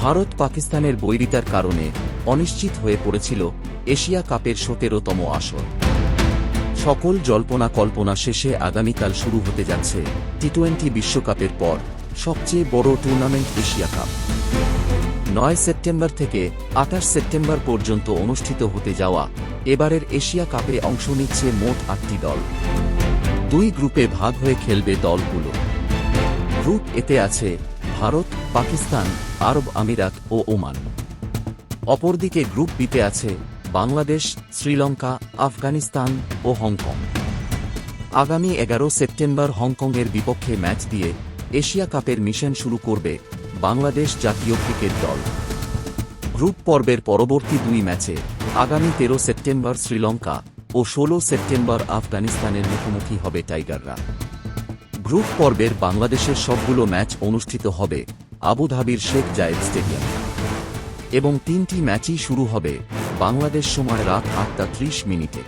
ভারত পাকিস্তানের বৈরিতার কারণে অনিশ্চিত হয়ে পড়েছিল এশিয়া কাপের সতেরোতম আসর। সকল জল্পনা কল্পনা শেষে আগামীকাল শুরু হতে যাচ্ছে টি টোয়েন্টি বিশ্বকাপের পর সবচেয়ে বড় টুর্নামেন্ট এশিয়া কাপ। নয় সেপ্টেম্বর থেকে আঠাশ সেপ্টেম্বর পর্যন্ত অনুষ্ঠিত হতে যাওয়া এবারের এশিয়া কাপে অংশ নিচ্ছে মোট আটটি দল। দুই গ্রুপে ভাগ হয়ে খেলবে দলগুলো। গ্রুপ এতে আছে ভারত, পাকিস্তান, আরব আমিরাত ও ওমান। অপরদিকে গ্রুপ বিতে আছে বাংলাদেশ, শ্রীলঙ্কা, আফগানিস্তান ও হংকং। আগামী এগারো সেপ্টেম্বর হংকংয়ের বিপক্ষে ম্যাচ দিয়ে এশিয়া কাপের মিশন শুরু করবে বাংলাদেশ জাতীয় ক্রিকেট দল। গ্রুপ পর্বের পরবর্তী দুই ম্যাচে আগামী তেরো সেপ্টেম্বর শ্রীলঙ্কা ও ষোলো সেপ্টেম্বর আফগানিস্তানের মুখোমুখি হবে টাইগাররা। গ্রুপ পর্বের বাংলাদেশের সবগুলো ম্যাচ অনুষ্ঠিত হবে আবুধাবির শেখ জায়েদ স্টেডিয়ামে। এবং তিনটি ম্যাচই শুরু হবে বাংলাদেশ সময় রাত আটটা ত্রিশ মিনিটে।